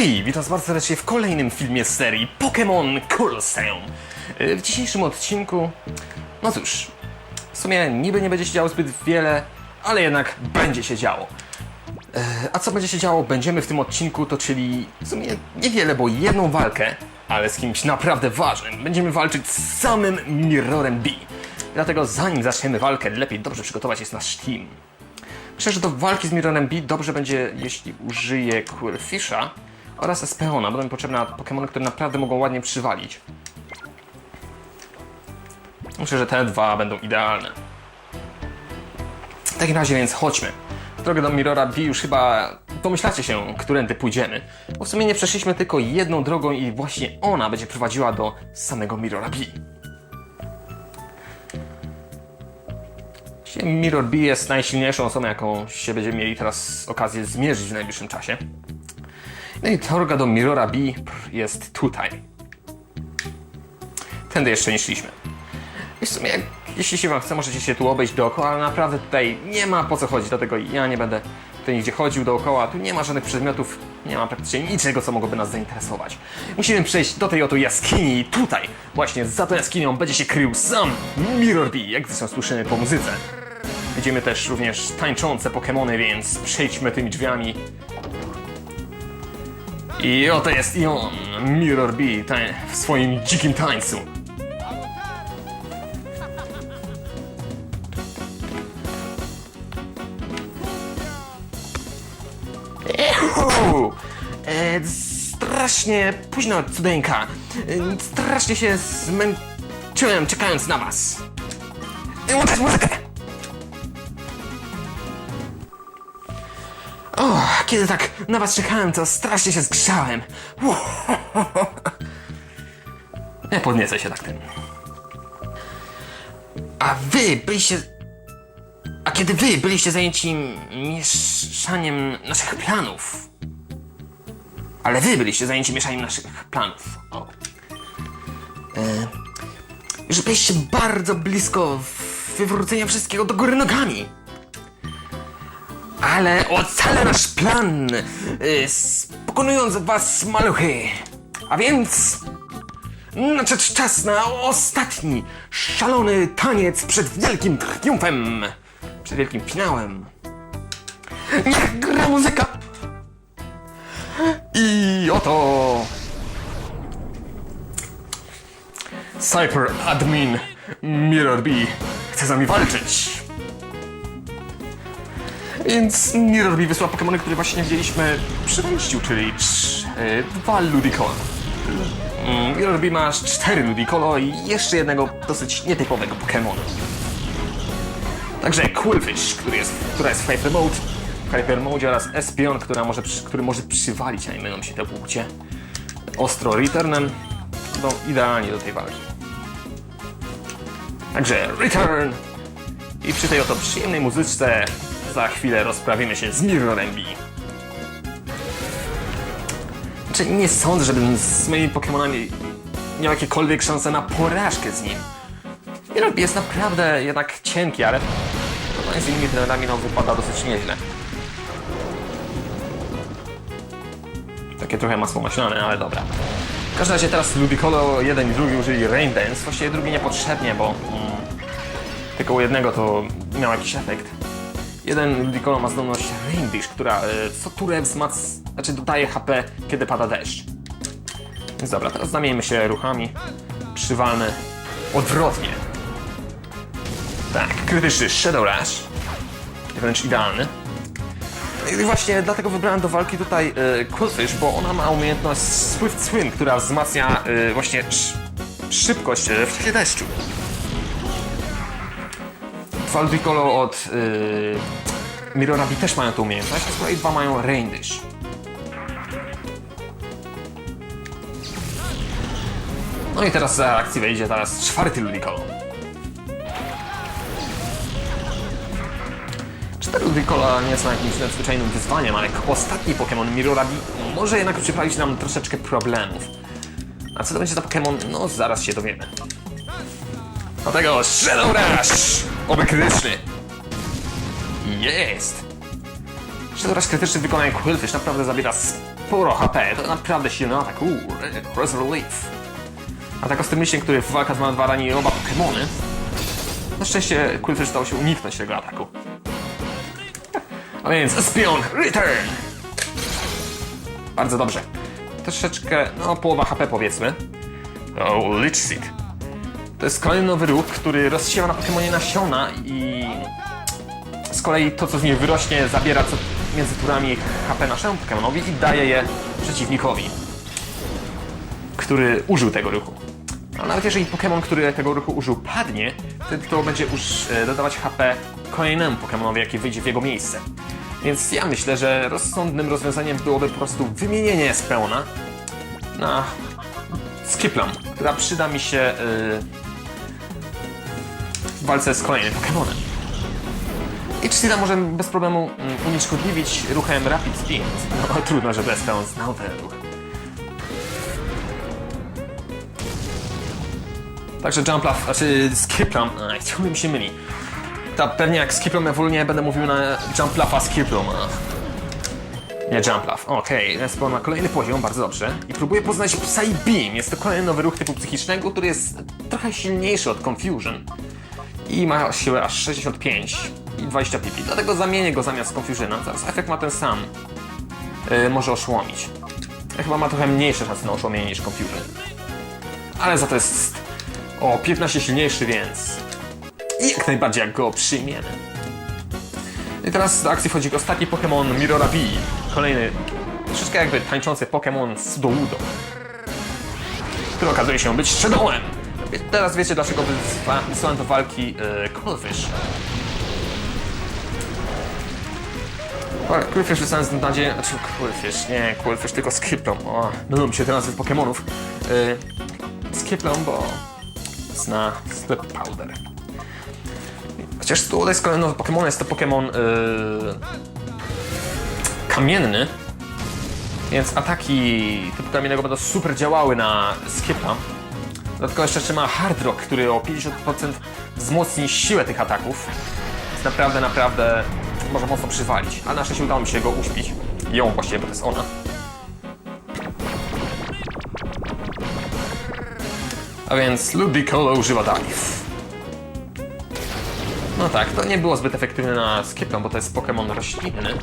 Hej, witam bardzo serdecznie w kolejnym filmie z serii Pokémon Colosseum. E, W dzisiejszym odcinku, no cóż, w sumie niby nie będzie się działo zbyt wiele, ale jednak będzie się działo. E, A co będzie się działo, będziemy w tym odcinku toczyli w sumie niewiele, bo jedną walkę, ale z kimś naprawdę ważnym. Będziemy walczyć z samym Mirrorem B. Dlatego zanim zaczniemy walkę, lepiej dobrze przygotować jest nasz team. Myślę, że do walki z Mirrorem B dobrze będzie, jeśli użyję Quillfisha oraz Espeona. Będą mi potrzebne Pokémony, które naprawdę mogą ładnie przywalić. Myślę, że te dwa będą idealne. W takim razie więc chodźmy. Drogę do Mirrora B już chyba domyślacie się, którędy pójdziemy. Bo w sumie nie przeszliśmy tylko jedną drogą i właśnie ona będzie prowadziła do samego Mirrora B. Mirror B jest najsilniejszą osobą, jaką się będziemy mieli teraz okazję zmierzyć w najbliższym czasie. No i droga do Mirrora B jest tutaj. Tędy jeszcze nie szliśmy. I w sumie, jak, jeśli się wam chce, możecie się tu obejść dookoła, ale naprawdę tutaj nie ma po co chodzić, dlatego ja nie będę tutaj nigdzie chodził dookoła, tu nie ma żadnych przedmiotów, nie ma praktycznie niczego, co mogłoby nas zainteresować. Musimy przejść do tej oto jaskini i tutaj, właśnie za tą jaskinią, będzie się krył sam Mirror B, jak zresztą słyszymy po muzyce. Widzimy też również tańczące Pokémony, więc przejdźmy tymi drzwiami. I oto jest i on, Mirror B, w swoim dzikim tańcu. Uhu! E, strasznie późno, cudeńka. E, strasznie się zmęczyłem czekając na was. E, Łączać muzykę! Kiedy tak na was czekałem, to strasznie się zgrzałem. Nie podniecę się tak tym. A wy byliście... A kiedy wy byliście zajęci mieszaniem naszych planów. Ale wy byliście zajęci mieszaniem naszych planów. O. E, że byliście bardzo blisko wywrócenia wszystkiego do góry nogami. Ale ocalę nasz plan, y, s- pokonując was maluchy. A więc nadszedł czas na ostatni szalony taniec przed wielkim triumfem. Przed wielkim finałem. Niech gra muzyka. I oto... Cypher Admin Mirror B chce z nami walczyć. Więc B wysłał Pokémony, które właśnie widzieliśmy przy wejściu, czyli trz- e, dwa Ludicolo. Mm, Mirror B ma cztery Ludicolo i jeszcze jednego dosyć nietypowego Pokémona. Także Quillfish, który jest, która jest w Hyper Mode, w Hyper Mode oraz Espion, która może, który może przywalić, a nie mylą się te płcie. Ostro Returnem, no idealnie do tej walki. Także Return! I przy tej oto przyjemnej muzyczce za chwilę rozprawimy się z Mirrorem B. Znaczy, nie sądzę, żebym z moimi Pokémonami miał jakiekolwiek szanse na porażkę z nim. Mirror B jest naprawdę jednak cienki, ale z innymi trenerami no, wypada dosyć nieźle. Takie trochę masło maślane, ale dobra. W każdym razie teraz Ludicolo jeden i drugi użyli Rain Dance. Właściwie drugi niepotrzebnie, bo mm, tylko u jednego to miał jakiś efekt. Jeden Ludicolo ma zdolność Rain Dish, która e, co turę wzmac... znaczy dodaje HP, kiedy pada deszcz. Więc dobra, teraz zamieńmy się ruchami. Przywalmy odwrotnie. Tak, krytyczny Shadow Rush. Wręcz idealny. I właśnie dlatego wybrałem do walki tutaj e, Quillfish, bo ona ma umiejętność Swift Swim, która wzmacnia e, właśnie sz szybkość w czasie deszczu. Dwa Ludicolo od Mirrora B też mają tę umiejętność, a z kolei dwa mają Rain Dish. No i teraz za akcji wejdzie teraz czwarty Ludicolo. Cztery Ludicolo nie są jakimś nadzwyczajnym wyzwaniem, ale jako ostatni Pokémon Mirrora B może jednak przyprawić nam troszeczkę problemów. A co to będzie za Pokémon? No zaraz się dowiemy. Dlatego Shadow Rush! Oby krytyczny! Jest! Shadow Rush krytyczny w wykonaniu Quillfish naprawdę zabiera sporo HP, to naprawdę silny atak. Uuu, Razor Leaf. Atak ostry mięsień, który w walkach ma dwa rani oba Pokémony. Na szczęście Quillfish udało się uniknąć tego ataku. A więc Spion Return! Bardzo dobrze. Troszeczkę, no połowa HP powiedzmy. O, Lich Seed. To jest kolejny nowy ruch, który rozsiewa na Pokemonie nasiona i z kolei to, co z nich wyrośnie, zabiera co między turami HP naszemu Pokemonowi i daje je przeciwnikowi, który użył tego ruchu. A nawet jeżeli Pokémon, który tego ruchu użył, padnie, wtedy to będzie już e, dodawać HP kolejnemu Pokemonowi, jaki wyjdzie w jego miejsce. Więc ja myślę, że rozsądnym rozwiązaniem byłoby po prostu wymienienie Spełna na Skiplam, która przyda mi się e, w walce z kolejnym Pokemonem. I Cheetah może bez problemu mm, unieszkodliwić ruchem Rapid Speed. No trudno, żeby Espeon znał ten ruch. Także Jump Laugh, znaczy Skiplam, aj, ciągle mi się myli. Ta pewnie jak Skiplam ewoluuje będę mówił na Jump Laugha Skiplam. Nie Jump Laugh, okej, okay. Ma kolejny poziom, bardzo dobrze. I próbuję poznać Psy Beam, jest to kolejny nowy ruch typu psychicznego, który jest trochę silniejszy od Confusion. I ma siłę aż 65 i 20 pp. Dlatego zamienię go zamiast Confusiona. Zaraz efekt ma ten sam. Yy, może oszołomić. Chyba ma trochę mniejsze szanse na oszołomienie niż Confusion. Ale za to jest o 15 silniejszy, więc jak najbardziej jak go przyjmiemy. I teraz do akcji wchodzi ostatni Pokémon Mirora V. Kolejny, troszeczkę jakby tańczący Pokémon Sudowoodo. Który okazuje się być Shadowem. Teraz wiecie dlaczego wysłałem do walki yy, Coldfish. Coolfish wysłałem z nadzieją, znaczy Coolfish, nie Coolfish, tylko Skiplom. O, mylą mi się te nazwy Pokemonów. Yy, Skiplom, bo zna sklep Powder. Chociaż tu jest kolejny nowy Pokemon, jest to Pokemon yy, kamienny, więc ataki typu kamiennego będą super działały na Skipla. Dodatkowo jeszcze trzyma Hard Rock, który o 50% wzmocni siłę tych ataków. Jest naprawdę, naprawdę może mocno przywalić. Ale na szczęście udało mi się go uśpić. Ją właściwie, bo to jest ona. A więc Ludicolo używa Dive. No tak, to nie było zbyt efektywne na Skipla, bo to jest Pokémon roślinny.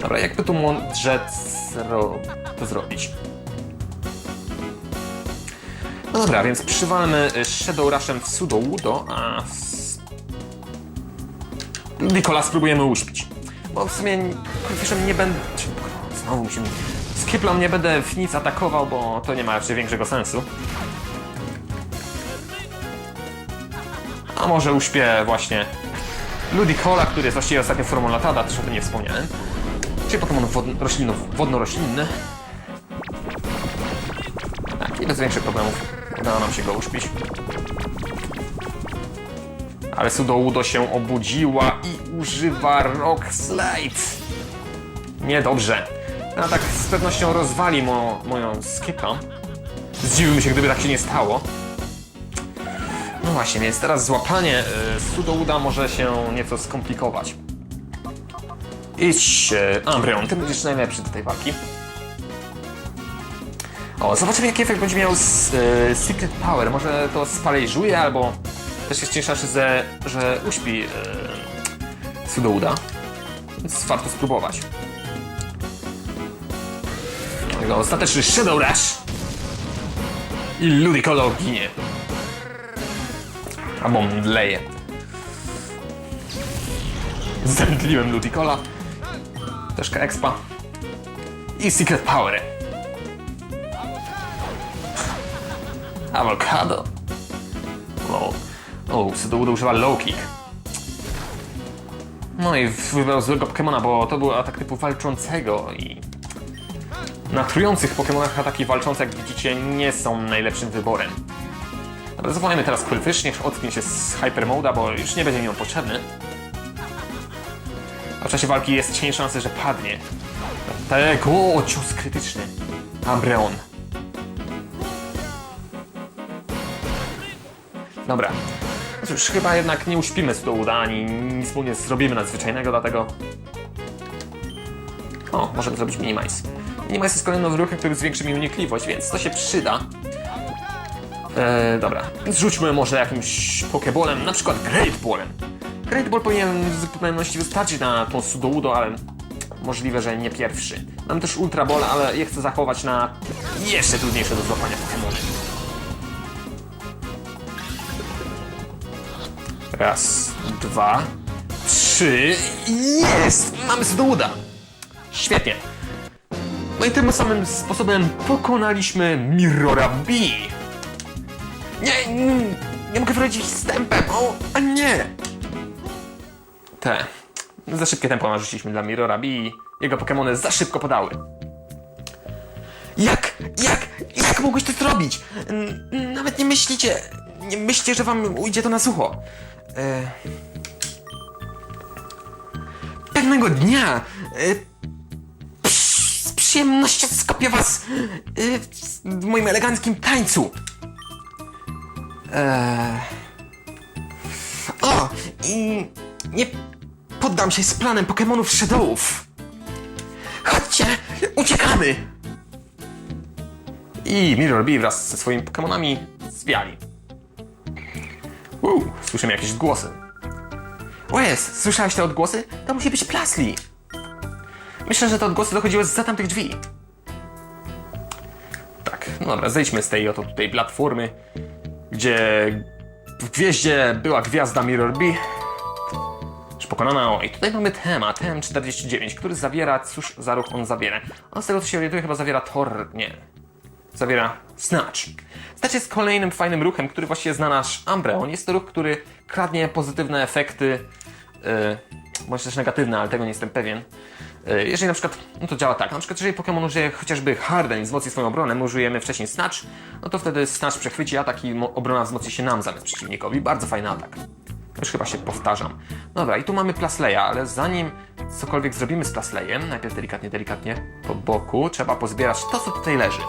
Dobra, jakby tu mądrze to zrobić? No dobra, więc przywalmy y, Shadow Rushem w Sudowoodo, a z... Nikola spróbujemy uśpić. Bo w sumie Krufiszem nie będę... Znowu musimy... Skiplom nie będę w nic atakował, bo to nie ma raczej większego sensu. A może uśpię właśnie Ludicola, który jest właściwie ostatnią formą Latada, też o tym nie wspomniałem. Czyli Pokémon wodno- wodno-roślinny. Tak, i bez większych problemów udało nam się go uśpić. Ale Sudowoodo się obudziła i używa Rock Slide. Niedobrze. Ten atak z pewnością rozwali mo moją skipę. Zdziwiłbym się, gdyby tak się nie stało. No właśnie, więc teraz złapanie y, Sudowooda może się nieco skomplikować. Idź, y, Umbreon, ty będziesz najlepszy do tej walki. O, zobaczymy jaki efekt będzie miał z, y, Secret Power. Może to sparaliżuje, albo też jest cięższa, że, że uśpi y, Sudowooda. Więc warto spróbować. Jego ostateczny Shadow Rush. I Ludicolo ginie. Albo mdleje. Zemdliłem Ludicola. Troszkę expa. I Secret Power. Avocado. Wow. O, Sudowoodo używa low kick. No i wybrał złego Pokemona, bo to był atak typu walczącego i... Na trujących Pokemonach ataki walczące, jak widzicie, nie są najlepszym wyborem. Dobra, teraz Quillfish, niech ocknie się z Hyper Moda, bo już nie będzie mi on potrzebny. A w czasie walki jest cień szansy, że padnie. Tak, o, cios krytyczny. Ambreon. Dobra. No cóż, chyba jednak nie uśpimy Sudowooda, ani nic mu nie zrobimy nadzwyczajnego, dlatego... O, możemy zrobić Minimize. Minimize jest kolejnym ruchem, który zwiększy mi unikliwość, więc to się przyda. E, dobra, zrzućmy może jakimś Pokebolem, na przykład Great Ballem. Great Ball powinien w zupełności wystarczyć na tą Sudoudo, ale możliwe, że nie pierwszy. Mam też Ultra Ball, ale je chcę zachować na jeszcze trudniejsze do złapania Pokemony. Raz, dwa, trzy. Jest! Mamy Sudouda! Świetnie. No i tym samym sposobem pokonaliśmy Mirrora B. Nie, nie, nie mogę wrócić wstępem. O, a nie! Te. Za szybkie tempo narzuciliśmy dla Mirrora B jego Pokémony za szybko podały. Jak? Jak? Jak mogłeś to zrobić? N- Nawet nie myślicie. Nie myślicie, że wam ujdzie to na sucho. E... Pewnego dnia e... z przyjemnością skopię was e... w moim eleganckim tańcu. Eee... O! I nie poddam się z planem Pokemonów Shadowów. Chodźcie! Uciekamy! I Mirror B wraz ze swoimi Pokemonami zwiali. Uuu, słyszymy jakieś głosy. Wes, słyszałeś te odgłosy? To musi być Plasli. Myślę, że te odgłosy dochodziły z za tamtych drzwi. Tak, no dobra, zejdźmy z tej oto tutaj platformy, gdzie w gwieździe była gwiazda Mirror B. Już pokonana. O, i tutaj mamy temat, TM49, który zawiera, cóż za ruch on zabiera. On z tego co się orientuje chyba zawiera Tor, nie. Zawiera Snatch. Snatch jest kolejnym fajnym ruchem, który właściwie zna nasz Umbreon. Jest to ruch, który kradnie pozytywne efekty, yy, bądź też negatywne, ale tego nie jestem pewien. Yy, jeżeli na przykład, no to działa tak, na przykład jeżeli Pokémon użyje chociażby Harden i wzmocni swoją obronę, my użyjemy wcześniej Snatch, no to wtedy Snatch przechwyci atak i obrona wzmocni się nam zamiast przeciwnikowi. Bardzo fajny atak. Już chyba się powtarzam. Dobra, i tu mamy Plasleya, ale zanim cokolwiek zrobimy z Plasleyem, najpierw delikatnie, delikatnie po boku, trzeba pozbierać to, co tutaj leży.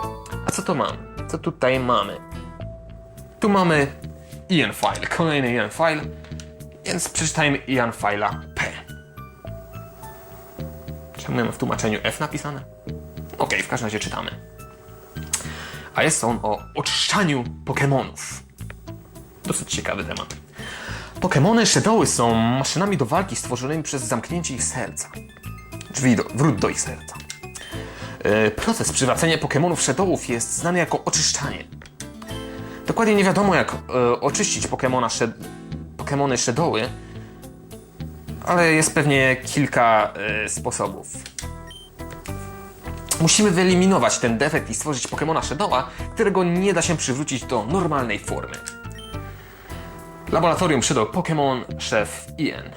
A co to mam? Co tutaj mamy? Tu mamy Ian File, kolejny Ian File, więc przeczytajmy Ian File'a P. Czemu mamy w tłumaczeniu F napisane? Okej, w każdym razie czytamy. A jest on o oczyszczaniu Pokémonów. Dosyć ciekawy temat. Pokemony Shadowy są maszynami do walki stworzonymi przez zamknięcie ich serca. Drzwi do, wrót do ich serca. E, proces przywracania Pokemonów Shadowów jest znany jako oczyszczanie. Dokładnie nie wiadomo jak e, oczyścić Pokemona Shed Pokemony Shadowy, ale jest pewnie kilka e, sposobów. Musimy wyeliminować ten defekt i stworzyć Pokemona Shadowa, którego nie da się przywrócić do normalnej formy. Laboratorium Shadow Pokémon, szef Ian.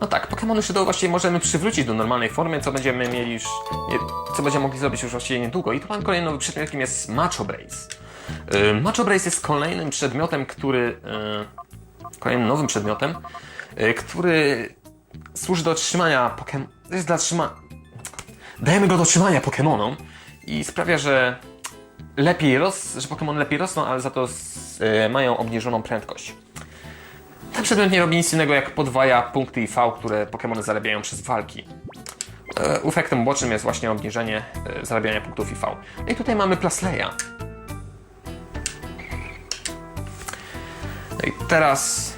No tak, Pokémony Shadow właściwie możemy przywrócić do normalnej formy, co będziemy mieli już, nie, co będziemy mogli zrobić już właściwie niedługo. I tu mam kolejny nowy przedmiot, jakim jest Macho Brace. Yy, Macho Brace jest kolejnym przedmiotem, który, yy, kolejnym nowym przedmiotem, yy, który służy do trzymania Pokémon, jest dla trzyma... Dajemy go do trzymania Pokémonom i sprawia, że lepiej ros, że Pokémon lepiej rosną, ale za to mają obniżoną prędkość. Ten przedmiot nie robi nic innego jak podwaja punkty IV, które Pokémony zarabiają przez walki. E, efektem ubocznym jest właśnie obniżenie e, zarabiania punktów IV. No i tutaj mamy Plasleya. No i teraz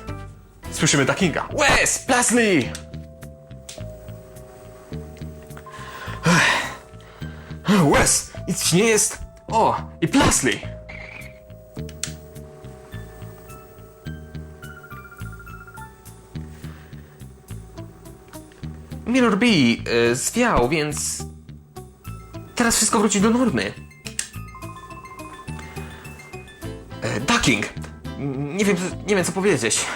słyszymy Dakinga. Wes, Plasley! Wes, nic ci nie jest? O, i Plasley! Mirror B y, zwiał, więc teraz wszystko wróci do normy. E, ducking! Nie wiem, nie wiem co powiedzieć.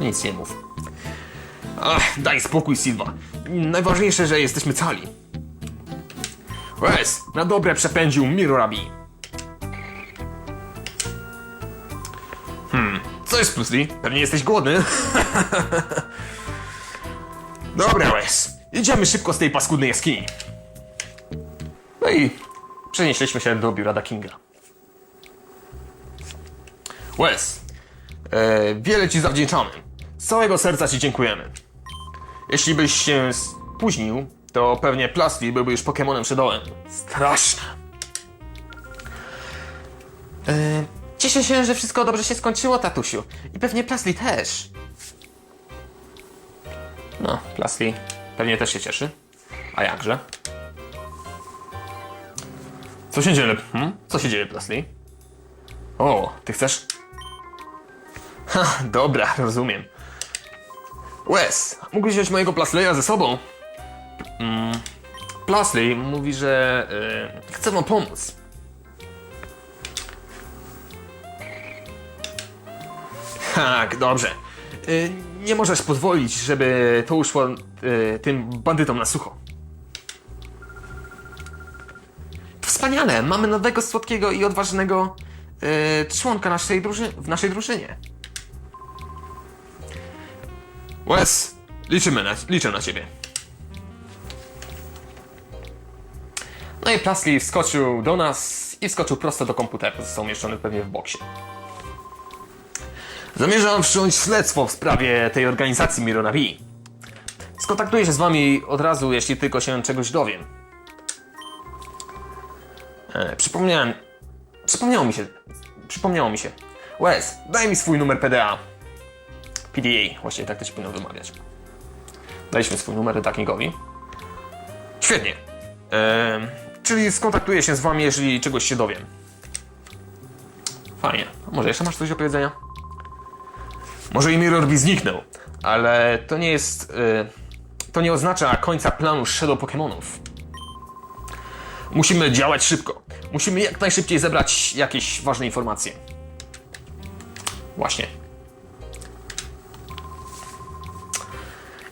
Nic nie mów. Ach, daj spokój, Silva. Najważniejsze, że jesteśmy cali. Wes, na dobre przepędził Mirorabi. Hmm, co jest Plusli? Pewnie jesteś głodny. Dobra, Wes, jedziemy szybko z tej paskudnej jaskini. No i przenieśliśmy się do biura Kinga. Wes, e, wiele ci zawdzięczamy. Z całego serca ci dziękujemy. Jeśli byś się spóźnił, to pewnie Plasty byłby już Pokemonem Shadowem. Straszne. Yy, cieszę się, że wszystko dobrze się skończyło, tatusiu. I pewnie Plasty też. No, Plasty pewnie też się cieszy. A jakże? Co się dzieje? Hmm? Co się dzieje, Plasty? O, ty chcesz? Ha, dobra, rozumiem. Wes, mógłbyś wziąć mojego Plasleya ze sobą? Mm, Plasley mówi, że y, chce wam pomóc. Tak, dobrze. Y, nie możesz pozwolić, żeby to uszło y, tym bandytom na sucho. Wspaniale, mamy nowego, słodkiego i odważnego y, członka naszej druży- w naszej drużynie. Wes, liczymy na, liczę na ciebie. No i Plasley wskoczył do nas i wskoczył prosto do komputera. Został umieszczony pewnie w boksie. Zamierzam wszcząć śledztwo w sprawie tej organizacji Mirona B. Skontaktuję się z wami od razu, jeśli tylko się czegoś dowiem. E, przypomniałem... Przypomniało mi się... Przypomniało mi się. Wes, daj mi swój numer PDA. PDA, właściwie tak to się powinno wymawiać. Daliśmy swój numer redaknikowi. Świetnie. Ehm, czyli skontaktuję się z wami, jeżeli czegoś się dowiem. Fajnie. Może jeszcze masz coś do powiedzenia? Może i Mirror B zniknął, ale to nie jest... e, to nie oznacza końca planu Shadow Pokémonów. Musimy działać szybko. Musimy jak najszybciej zebrać jakieś ważne informacje. Właśnie.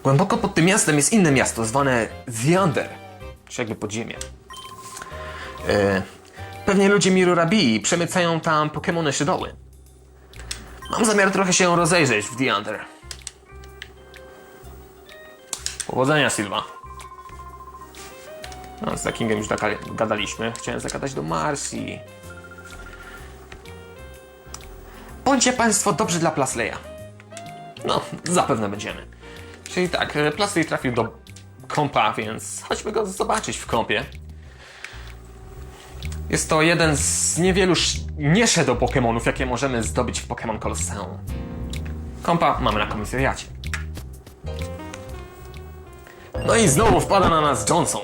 Głęboko pod tym miastem jest inne miasto zwane The czy jakby podziemie. E, pewnie ludzie Mirora B przemycają tam Pokémony szydoły. Mam zamiar trochę się rozejrzeć w The Under. Powodzenia, Silva. No, z Zakingem już gadaliśmy. Chciałem zagadać do Marsi. Bądźcie Państwo dobrzy dla Plasleya. No, zapewne będziemy. Czyli tak, e, Plasley trafił do kompa, więc chodźmy go zobaczyć w kompie. Jest to jeden z niewielu sz- nie Shadow Pokémonów, jakie możemy zdobyć w Pokémon Colosseum. Kompa mamy na komisariacie. No i znowu wpada na nas Johnson.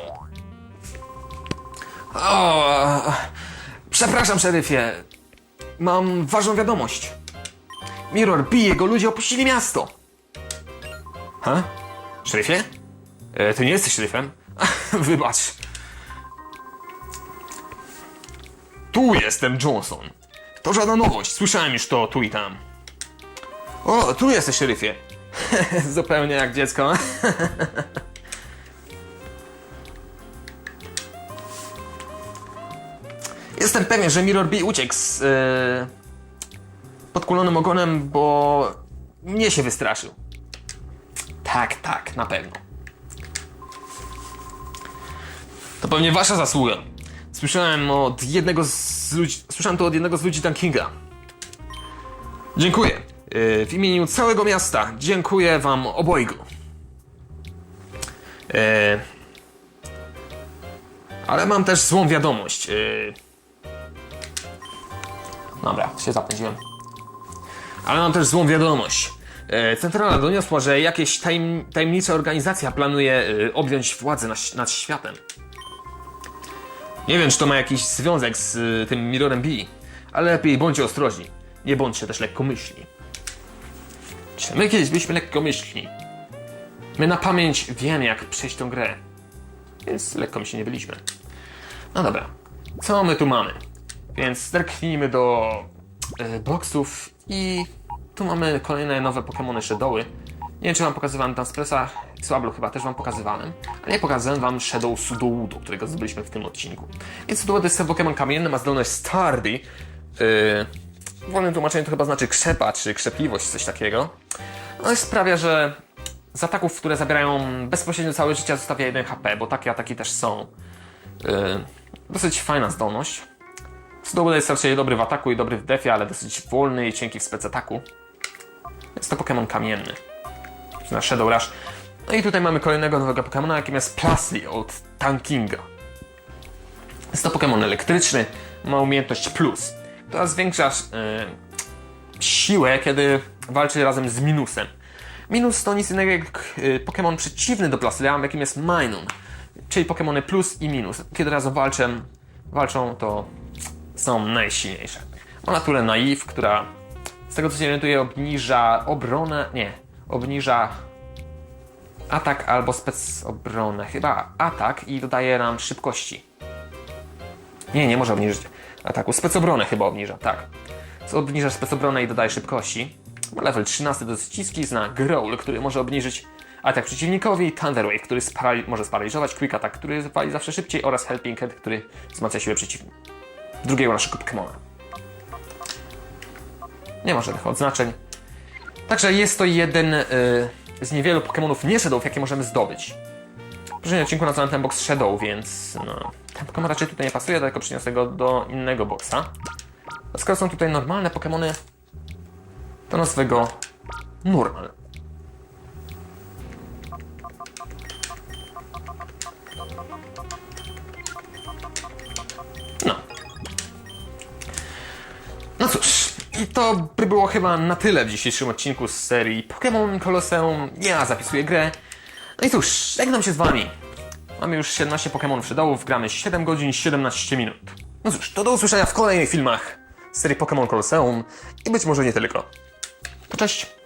O, przepraszam, szeryfie. Mam ważną wiadomość. Mirror B i jego ludzie opuścili miasto. Ha? Szeryfie? E, ty nie jesteś szeryfem? Wybacz. Tu jestem Johnson. To żadna nowość, słyszałem już to tu i tam. O, tu jesteś szeryfie. Zupełnie jak dziecko. Jestem pewien, że Mirror B uciekł z e, podkulonym ogonem, bo mnie się wystraszył. Tak, tak, na pewno. To pewnie wasza zasługa. Słyszałem od jednego z ludzi, słyszałem to od jednego z ludzi Dunkinga. Dziękuję. Yy, W imieniu całego miasta dziękuję wam obojgu. Yy, Ale mam też złą wiadomość. Yy, Dobra, się zapędziłem. Ale mam też złą wiadomość. E, Centrala doniosła, że jakaś tajem, tajemnicza organizacja planuje objąć władzę nad światem. Nie wiem, czy to ma jakiś związek z e, tym Mirrorem B, ale lepiej bądźcie ostrożni. Nie bądźcie też lekkomyślni. Czy my kiedyś byliśmy lekkomyślni? My na pamięć wiemy, jak przejść tą grę. Więc lekkomyślni nie byliśmy. No dobra, co my tu mamy? Więc zerknijmy do e, boxów i tu mamy kolejne nowe Pokémony Shadowy. Nie wiem, czy wam pokazywałem tam Spressa, Swablu chyba też wam pokazywałem, ale nie pokazałem wam Shadow Sudowoodo, którego zdobyliśmy w tym odcinku. Więc Sudowoodo jest Pokémon kamienny, ma zdolność Stardy. Yy, w wolnym tłumaczeniu to chyba znaczy krzepa, czy krzepliwość, coś takiego. No i sprawia, że z ataków, które zabierają bezpośrednio całe życie, zostawia 1 HP, bo takie ataki też są. Yy, dosyć fajna zdolność. Sudowoodo jest raczej dobry w ataku i dobry w defie, ale dosyć wolny i cienki w spec ataku. Jest to Pokémon kamienny. Na Shadow Rush. No i tutaj mamy kolejnego nowego Pokemona, jakim jest Plasly od Tankinga. Jest to Pokémon elektryczny, ma umiejętność plus, która zwiększa e, siłę, kiedy walczy razem z minusem. Minus to nic innego jak e, Pokémon przeciwny do Plasleya, jakim jest Minun, czyli Pokémony plus i minus. Kiedy razem walczą, walczą to są najsilniejsze. Ma naturę Naiv, która z tego co się orientuję obniża obronę, nie, obniża atak albo spec obronę, chyba atak i dodaje nam szybkości. Nie, nie może obniżyć ataku. Specobronę chyba obniża, tak. Obniża specobronę i dodaje szybkości. Level 13 do ściski, zna Growl, który może obniżyć atak przeciwnikowi, Thunder Wave, który może sparaliżować, Quick Attack, który wali zawsze szybciej oraz Helping Hand, który wzmacnia siłę przeciwnika. Drugiego naszego Pokémona. Nie ma żadnych odznaczeń. Także jest to jeden y, z niewielu Pokémonów nie Shadow, jakie możemy zdobyć. W poprzednim odcinku nazwałem ten box Shadow, więc no, ten Pokémon raczej tutaj nie pasuje, dlatego przyniosę go do innego boxa. A skoro są tutaj normalne Pokémony, to nazwę go Normal. To by było chyba na tyle w dzisiejszym odcinku z serii Pokémon Colosseum. Ja zapisuję grę. No i cóż, żegnam się z wami. Mamy już 17 Pokémon Shadowów, gramy 7 godzin 17 minut. No cóż, to do usłyszenia w kolejnych filmach z serii Pokémon Colosseum i być może nie tylko. Cześć!